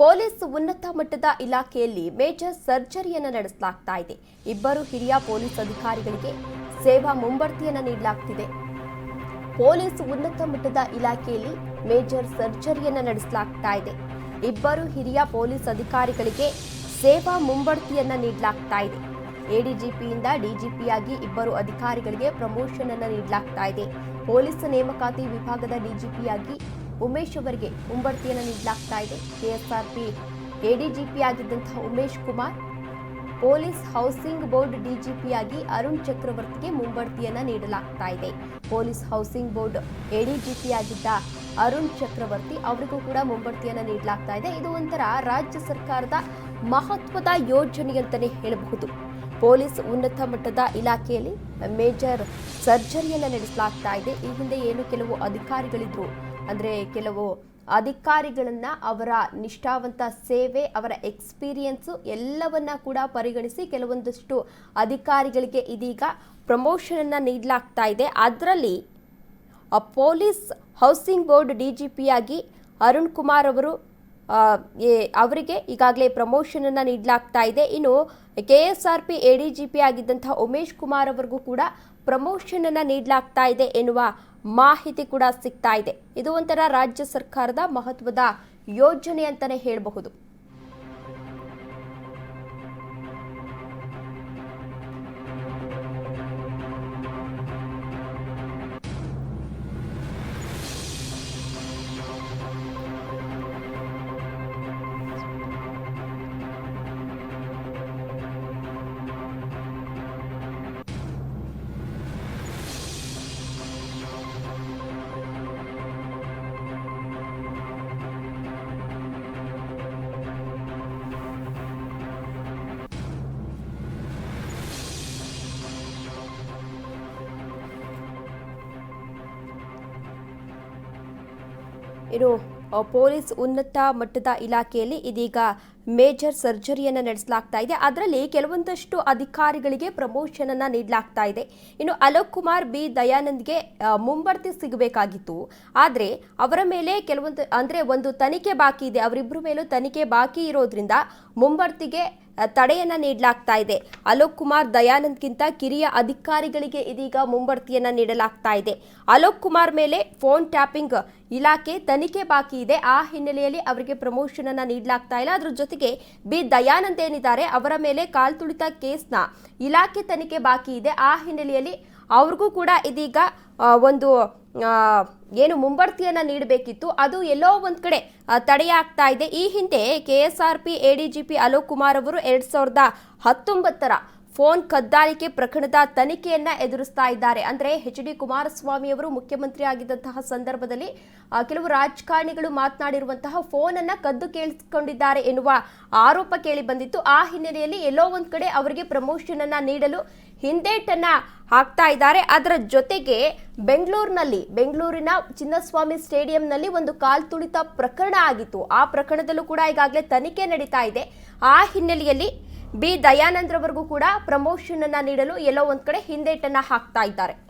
Police ಉನ್ನತ ಮಟ್ಟದ ಇಲಾಖೆಯಲ್ಲಿ ಮೇಜರ್ ಸರ್ಜರಿಯನ್ನು ನಡೆಸಲಾಗ್ತಾ ಇದೆ. ಇಬ್ಬರು ಹಿರಿಯ ಪೊಲೀಸ್ ಅಧಿಕಾರಿಗಳಿಗೆ ಸೇವಾ ಮುಂಬಡ್ತಿಯನ್ನು ನೀಡಲಾಗ್ತಿದೆ. ಪೊಲೀಸ್ ಉನ್ನತ ಮಟ್ಟದ ಇಲಾಖೆಯಲ್ಲಿ ಮೇಜರ್ ಸರ್ಜರಿಯನ್ನು ನಡೆಸಲಾಗ್ತಾ ಇದೆ. ಇಬ್ಬರು ಹಿರಿಯ ಪೊಲೀಸ್ ಅಧಿಕಾರಿಗಳಿಗೆ ಸೇವಾ ಮುಂಬಡ್ತಿಯನ್ನು ನೀಡಲಾಗ್ತಾ ಇದೆ. ಎಡಿಜಿಪಿಯಿಂದ ಡಿಜಿಪಿಯಾಗಿ ಇಬ್ಬರು ಅಧಿಕಾರಿಗಳಿಗೆ ಪ್ರಮೋಷನ್ ಅನ್ನು ನೀಡಲಾಗ್ತಾ ಇದೆ. ಪೊಲೀಸ್ ನೇಮಕಾತಿ ವಿಭಾಗದ ಡಿಜಿಪಿಯಾಗಿ ಉಮೇಶ್ ಅವರಿಗೆ ಮುಂಬಡ್ತಿಯನ್ನು ನೀಡಲಾಗ್ತಾ ಇದೆ. KSRP ADGP ಆಗಿದ್ದಂತಹ Umesh Kumar, police housing board ಡಿಜಿಪಿಯಾಗಿ Arun ಚಕ್ರವರ್ತಿಗೆ ಮುಂಬಡ್ತಿಯನ್ನು ನೀಡಲಾಗ್ತಾ ಇದೆ. ಪೊಲೀಸ್ ಹೌಸಿಂಗ್ ಬೋರ್ಡ್ ಎಡಿಜಿಪಿ ಆಗಿದ್ದ ಅರುಣ್ ಚಕ್ರವರ್ತಿ ಅವರಿಗೂ ಕೂಡ ಮುಂಬಡ್ತಿಯನ್ನು ನೀಡಲಾಗ್ತಾ ಇದೆ. ಇದು ಒಂಥರ ರಾಜ್ಯ ಸರ್ಕಾರದ ಮಹತ್ವದ ಯೋಜನೆ ಅಂತಲೇ ಹೇಳಬಹುದು. ಪೊಲೀಸ್ ಉನ್ನತ ಮಟ್ಟದ ಇಲಾಖೆಯಲ್ಲಿ ಮೇಜರ್ ಸರ್ಜರಿಯನ್ನು ನಡೆಸಲಾಗ್ತಾ ಇದೆ. ಈ ಹಿಂದೆ ಏನು ಕೆಲವು ಅಧಿಕಾರಿಗಳಿದ್ರು? ಅಂದ್ರೆ ಕೆಲವು ಅಧಿಕಾರಿಗಳನ್ನ, ಅವರ ನಿಷ್ಠಾವಂತ ಸೇವೆ, ಅವರ ಎಕ್ಸ್ಪೀರಿಯನ್ಸು ಎಲ್ಲವನ್ನ ಕೂಡ ಪರಿಗಣಿಸಿ ಕೆಲವೊಂದಷ್ಟು ಅಧಿಕಾರಿಗಳಿಗೆ ಇದೀಗ ಪ್ರಮೋಷನ್ ಅನ್ನ ನೀಡಲಾಗ್ತಾ ಇದೆ. ಅದರಲ್ಲಿ ಪೊಲೀಸ್ ಹೌಸಿಂಗ್ ಬೋರ್ಡ್ ಡಿಜಿಪಿಯಾಗಿ ಅರುಣ್ ಕುಮಾರ್ ಅವರು ಅವರಿಗೆ ಈಗಾಗಲೇ ಪ್ರಮೋಷನ್ ಅನ್ನ ನೀಡಲಾಗ್ತಾ ಇದೆ. ಇನ್ನು K S R P A D G P ಆಗಿದ್ದಂತಹ Umesh Kumar ಅವರಿಗೂ ಕೂಡ ಪ್ರಮೋಷನ್ ಅನ್ನ ನೀಡಲಾಗ್ತಾ ಇದೆ ಎನ್ನುವ ಮಾಹಿತಿ ಕೂಡ ಸಿಗ್ತಾ ಇದೆ. ಇದು ಒಂಥರ ರಾಜ್ಯ ಸರ್ಕಾರದ ಮಹತ್ವದ ಯೋಜನೆ ಅಂತಲೇ ಹೇಳಬಹುದು. ಇನ್ನು ಪೊಲೀಸ್ ಉನ್ನತ ಮಟ್ಟದ ಇಲಾಖೆಯಲ್ಲಿ ಇದೀಗ ಮೇಜರ್ ಸರ್ಜರಿಯನ್ನು ನಡೆಸಲಾಗ್ತಾ ಇದೆ. ಅದರಲ್ಲಿ ಕೆಲವೊಂದಷ್ಟು ಅಧಿಕಾರಿಗಳಿಗೆ ಪ್ರಮೋಷನ್ ಅನ್ನ ನೀಡಲಾಗ್ತಾ ಇದೆ. ಇನ್ನು ಅಲೋಕ್ ಕುಮಾರ್ ಬಿ ದಯಾನಂದ್ಗೆ ಮುಂಬಡ್ತಿ ಸಿಗಬೇಕಾಗಿತ್ತು. ಆದರೆ ಅವರ ಮೇಲೆ ಕೆಲವೊಂದು, ಅಂದ್ರೆ ಒಂದು ತನಿಖೆ ಬಾಕಿ ಇದೆ. ಅವರಿಬ್ಬರ ಮೇಲೂ ತನಿಖೆ ಬಾಕಿ ಇರೋದ್ರಿಂದ ಮುಂಬಡ್ತಿಗೆ ತಡೆಯನ್ನ ನೀಡಲಾಗ್ತಾ ಇದೆ. ಅಲೋಕ್ ಕುಮಾರ್ ದಯಾನಂದ್ಗಿಂತ ಕಿರಿಯ ಅಧಿಕಾರಿಗಳಿಗೆ ಇದೀಗ ಮುಂಬಡ್ತಿಯನ್ನ ನೀಡಲಾಗ್ತಾ ಇದೆ. ಅಲೋಕ್ ಕುಮಾರ್ ಮೇಲೆ ಫೋನ್ ಟ್ಯಾಪಿಂಗ್ ಇಲಾಖೆ ತನಿಖೆ ಬಾಕಿ ಇದೆ. ಆ ಹಿನ್ನೆಲೆಯಲ್ಲಿ ಅವರಿಗೆ ಪ್ರಮೋಷನ್ ಅನ್ನ ನೀಡಲಾಗ್ತಾ ಇಲ್ಲ. ಅದ್ರ ಜೊತೆಗೆ ಬಿ ದಯಾನಂದ್ ಏನಿದ್ದಾರೆ, ಅವರ ಮೇಲೆ ಕಾಲ್ತುಳಿತ ಕೇಸ್ನ ಇಲಾಖೆ ತನಿಖೆ ಬಾಕಿ ಇದೆ. ಆ ಹಿನ್ನೆಲೆಯಲ್ಲಿ ಅವ್ರಿಗೂ ಕೂಡ ಇದೀಗ ಒಂದು ಏನು ಮುಂಬಡ್ತಿಯನ್ನ ನೀಡಬೇಕಿತ್ತು, ಅದು ಎಲ್ಲೋ ಒಂದು ಕಡೆ ತಡೆಯಾಗ್ತಾ ಇದೆ. ಈ ಹಿಂದೆ K S R P A DGP Alok Kumar ಅವರು ಎರಡ್ ಸಾವಿರದ ಹತ್ತೊಂಬತ್ತರ ಫೋನ್ ಕದ್ದಾಲಿಕೆ ಪ್ರಕರಣದ ತನಿಖೆಯನ್ನ ಎದುರಿಸ್ತಾ ಇದ್ದಾರೆ. ಅಂದ್ರೆ ಎಚ್ ಡಿ ಕುಮಾರಸ್ವಾಮಿ ಅವರು ಮುಖ್ಯಮಂತ್ರಿ ಆಗಿದ್ದಂತಹ ಸಂದರ್ಭದಲ್ಲಿ ಕೆಲವು ರಾಜಕಾರಣಿಗಳು ಮಾತನಾಡಿರುವಂತಹ ಫೋನ್ ಅನ್ನ ಕದ್ದು ಕೇಳಿಸಿಕೊಂಡಿದ್ದಾರೆ ಎನ್ನುವ ಆರೋಪ ಕೇಳಿ ಬಂದಿತ್ತು. ಆ ಹಿನ್ನೆಲೆಯಲ್ಲಿ ಎಲ್ಲೋ ಒಂದ್ ಕಡೆ ಅವರಿಗೆ ಪ್ರಮೋಷನ್ ಅನ್ನ ನೀಡಲು ಹಿಂದೇಟನ್ನ ಹಾಕ್ತಾ ಇದ್ದಾರೆ. ಅದರ ಜೊತೆಗೆ ಬೆಂಗಳೂರಿನಲ್ಲಿ, ಬೆಂಗಳೂರಿನ ಚಿನ್ನಸ್ವಾಮಿ ಸ್ಟೇಡಿಯಂನಲ್ಲಿ ಒಂದು ಕಾಲ್ತುಳಿತ ಪ್ರಕರಣ ಆಗಿತ್ತು. ಆ ಪ್ರಕರಣದಲ್ಲೂ ಕೂಡ ಈಗಾಗಲೇ ತನಿಖೆ ನಡೀತಾ ಇದೆ. ಆ ಹಿನ್ನೆಲೆಯಲ್ಲಿ ಬಿ. ದಯಾನಂದ್ರವರೆಗೂ ಕೂಡ ಪ್ರಮೋಷನ್ ಅನ್ನ ನೀಡಲು ಎಲ್ಲೋ ಒಂದ್ ಕಡೆ ಹಿಂದೇಟನ್ನ ಹಾಕ್ತಾ ಇದ್ದಾರೆ.